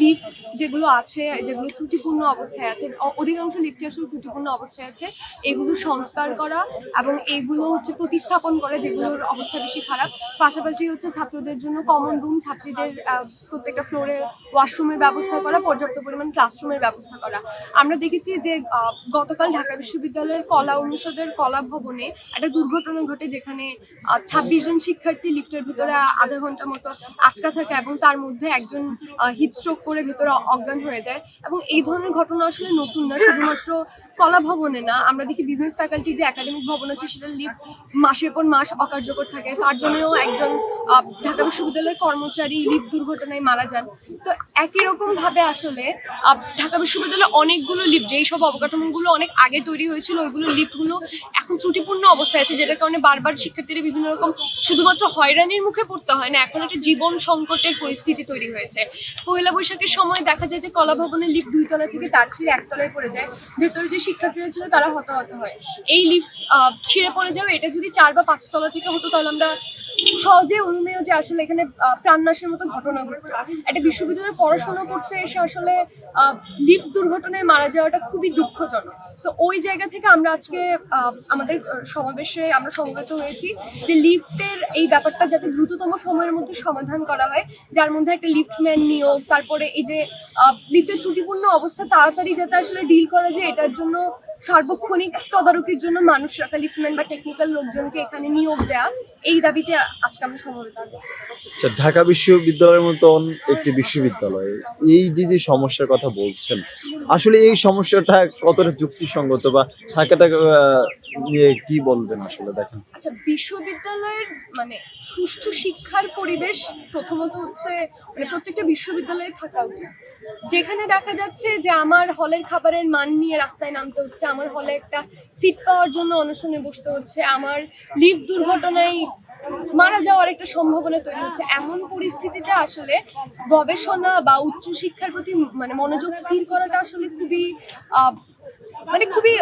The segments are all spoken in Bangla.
লিফট যেগুলো আছে, যেগুলো ত্রুটিপূর্ণ অবস্থায় আছে অধিকাংশ লিফটই আসলে ত্রুটিপূর্ণ অবস্থায় আছে। এগুলো সংস্কার করা এবং এগুলো হচ্ছে প্রতিস্থাপন করে যেগুলোর অবস্থা বেশি খারাপ। পাশাপাশি হচ্ছে ছাত্রদের জন্য কমন রুম ছাত্রীদের প্রত্যেকটা ফ্লোরে ওয়াশরুমের ব্যবস্থা করা, পর্যাপ্ত পরিমাণ ক্লাসরুমের ব্যবস্থা করা। আমরা দেখেছি যে গতকাল ঢাকা বিশ্ববিদ্যালয়ের কলা অনুষদের কলা ভবনে একটা দুর্ঘটনা ঘটে যেখানে ছাব্বিশ জন শিক্ষার্থী লিফটের ভিতরে আধা ঘণ্টা মতো আটকা থাকে এবং তার মধ্যে একজন হিটস্ট্রোক করে ভেতরে অজ্ঞান হয়ে যায় এবং এই ধরনের ঘটনা আসলে নতুন না, শুধুমাত্র কলা ভবনে না। আমরা দেখি বিজনেস ফ্যাকাল্টি যে একাডেমিক ভবন আছে, সেটা লিভ মাসের পর মাস অকার্যকর থাকে। তার জন্যও একজন ঢাকা বিশ্ববিদ্যালয়ের কর্মচারী লিফট দুর্ঘটনায় মারা যান। তো একই রকম ভাবে আসলে ঢাকা বিশ্ববিদ্যালয়ে অনেকগুলো লিফট যেই সব অবকাঠামোগুলো অনেক আগে তৈরি হয়েছিল, ওইগুলো লিফটগুলো এখন ত্রুটিপূর্ণ অবস্থায় আছে, যেটার কারণে বারবার শিক্ষার্থীরা বিভিন্ন রকম শুধুমাত্র হয়রানির মুখে পড়তে হয় না, এখন একটা জীবন সংকটের পরিস্থিতি তৈরি হয়েছে। পয়লা বৈশাখের সময় দেখা যায় যে কলা ভবনের লিফট দুই তলা থেকে তার ছিঁড়ে একতলায় পড়ে যায়। ভেতরে যে শিক্ষার্থীরা ছিল তারা হতাহত হয়। এই লিফট ছিঁড়ে পড়ে যাওয়া এটা যদি চার বা পাঁচতলা থেকে হতো তাহলে আমরা সহজে অনুমেয় যে আসলে এখানে প্রাণনাশের মতো ঘটনা ঘটতো একটা বিশ্ববিদ্যালয়ে পড়াশোনা করতে এসে আসলে লিফট দুর্ঘটনায় মারা যাওয়াটা খুবই দুঃখজনক। তো ওই জায়গা থেকে আমরা আজকে আমাদের সমাবেশে আমরা সমবেত হয়েছি যে লিফটের এই ব্যাপারটা যাতে দ্রুততম সময়ের মধ্যে সমাধান করা হয়, যার মধ্যে একটা লিফটম্যান নিয়োগ, তারপরে এই যে লিফটের ত্রুটিপূর্ণ অবস্থা তাড়াতাড়ি যাতে আসলে ডিল করা যায়, এটার জন্য সার্বক্ষণিক তদারকির জন্য মানুষ রাখা লিফটম্যান বা টেকনিক্যাল লোকজনকে এখানে নিয়োগ দেয়া এই দাবিতে আজকে আমরা সমবেত আচ্ছা ঢাকা বিশ্ববিদ্যালয়ের মতন একটি বিশ্ববিদ্যালয় এই যে যে সমস্যার কথা বলছেন আসলে এই সমস্যাটা কতটা যুক্তিসঙ্গত বা আহ, নিয়ে কি বলবেন আসলে দেখেন। আচ্ছা বিশ্ববিদ্যালয়ের মানে সুষ্ঠু শিক্ষার পরিবেশ প্রথমত হচ্ছে মানে প্রত্যেকটা বিশ্ববিদ্যালয়ে থাকা উচিত। যেখানে দেখা যাচ্ছে যে আমার হলের খাবারের মান নিয়ে রাস্তায় নামতে হচ্ছে, আমার হলে একটা সিট পাওয়ার জন্য অনশনে বসতে হচ্ছে, আমার লিফ্ট দুর্ঘটনায় মারা যাওয়ার একটা সম্ভাবনা তৈরি হচ্ছে। এমন পরিস্থিতিতে আসলে গবেষণা বা উচ্চশিক্ষার প্রতি মানে মনোযোগ স্থির করাটা আসলে খুবই মানে খুবই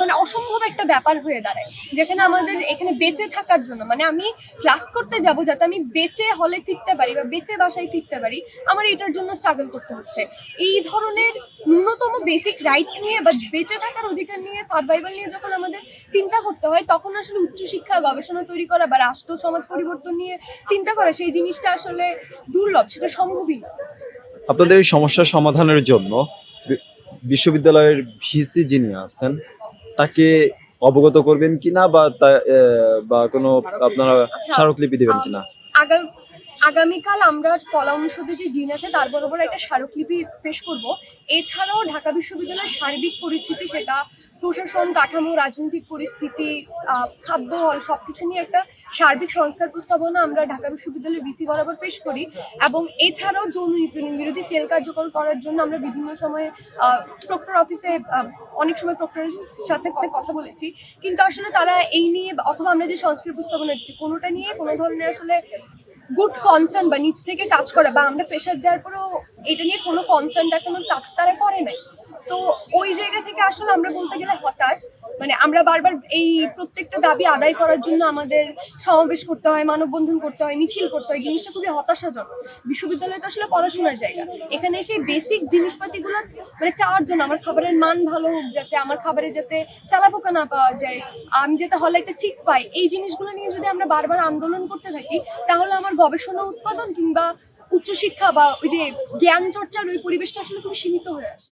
মানে অসম্ভব একটা ব্যাপার হয়ে দাঁড়ায়। যেখানে আমাদের এখানে বেঁচে থাকার জন্য মানে আমি ক্লাস করতে যাব যাতে আমি বেঁচে হলে ফিরতে পারি বা বেঁচে বাসায় ফিরতে পারি, আমার এটার জন্য স্ট্রাগল করতে হচ্ছে। এই ধরনের ন্যূনতম বেসিক রাইটস নিয়ে বা বেঁচে থাকার অধিকার নিয়ে সার্ভাইভাল নিয়ে যখন আমাদের চিন্তা করতে হয়, তখন আসলে উচ্চশিক্ষা গবেষণা তৈরি করা বা রাষ্ট্র সমাজ পরিবর্তন নিয়ে চিন্তা করা, সেই জিনিসটা আসলে দুর্লভ, সেটা সম্ভবই না। আপনাদের এই সমস্যার সমাধানের জন্য বিশ্ববিদ্যালয়ের ভিসি যিনি আছেন তাকে অবগত করবেন কিনা বা বা কোনো আপনারা আচ্ছা, স্মারকলিপি দেবেন কিনা? আগাম আগামীকাল আমরা কলা অনুষদে যে দিন আছে, তার বরাবর একটা স্মারকলিপি পেশ করব। এছাড়াও ঢাকা বিশ্ববিদ্যালয়ের সার্বিক পরিস্থিতি সেটা, প্রশাসন কাঠামো, রাজনৈতিক পরিস্থিতি খাদ্য হল সব কিছু নিয়ে একটা সার্বিক সংস্কার প্রস্তাবনা আমরা ঢাকা বিশ্ববিদ্যালয়ের ভিসি বরাবর পেশ করি। এবং এছাড়াও যৌন বিরোধী সেল কার্যকর করার জন্য আমরা বিভিন্ন সময়ে প্রক্টর অফিসে অনেক সময় প্রক্টরের সাথে কথা বলেছি। কিন্তু আসলে তারা এই নিয়ে অথবা আমরা যে সংস্কার প্রস্তাবনা দিচ্ছি, কোনোটা নিয়ে কোনো ধরনের আসলে গুড কনসার্ন বা নিচ থেকে কাজ করে বা আমরা প্রেশার দেওয়ার পরেও এটা নিয়ে কোনো কনসার্ন দেখানোর কাজ তারা করে নাই। তো ওই জায়গা থেকে আসলে আমরা বলতে গেলে হতাশ। মানে আমরা বারবার এই প্রত্যেকটা দাবি আদায় করার জন্য আমাদের সমাবেশ করতে হয়, মানববন্ধন করতে হয়, মিছিল করতে হয়। জিনিসটা খুবই হতাশাজনক। বিশ্ববিদ্যালয় তো আসলে পড়াশোনার জায়গা। এখানে এসে বেসিক জিনিসপাতিগুলো মানে চাওয়ার জন্য আমার খাবারের মান ভালো হোক যাতে, আমার খাবারে যাতে তেলাপোকা না পাওয়া যায়, আমি যাতে হলে একটা সিট পাই, এই জিনিসগুলো নিয়ে যদি আমরা বারবার আন্দোলন করতে থাকি, তাহলে আমার গবেষণা উৎপাদন কিংবা উচ্চশিক্ষা বা ওই যে জ্ঞান চর্চার ওই পরিবেশটা আসলে খুব সীমিত হয়ে আসে।